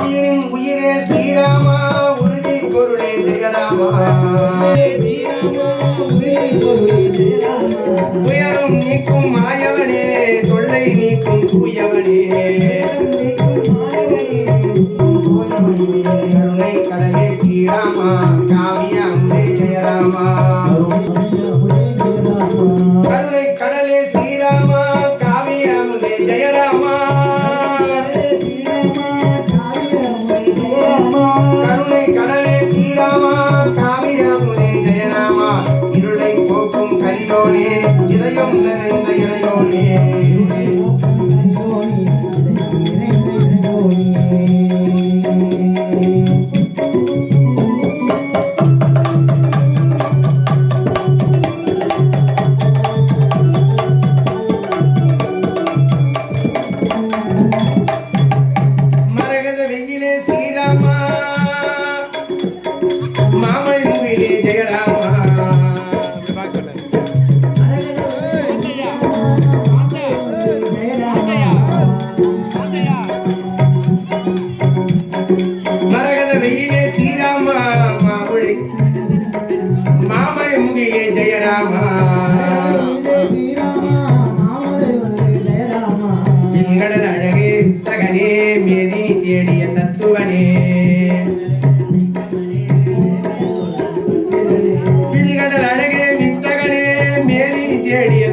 உயிரின் உயிரே ஸ்ரீராமா உறுதி பொருளே ஜெயராமா துயரும் நீக்கும் மாயவனே தொல்லை நீக்கும் தூயவனே. கருணை கடலே ஸ்ரீராமா காவியாம்பே ஜெயராமா. இதயம் தகனே மேதி தேடிய தத்துவனே. பின்கடல் அழகே வித்தகனே மேலி தேடிய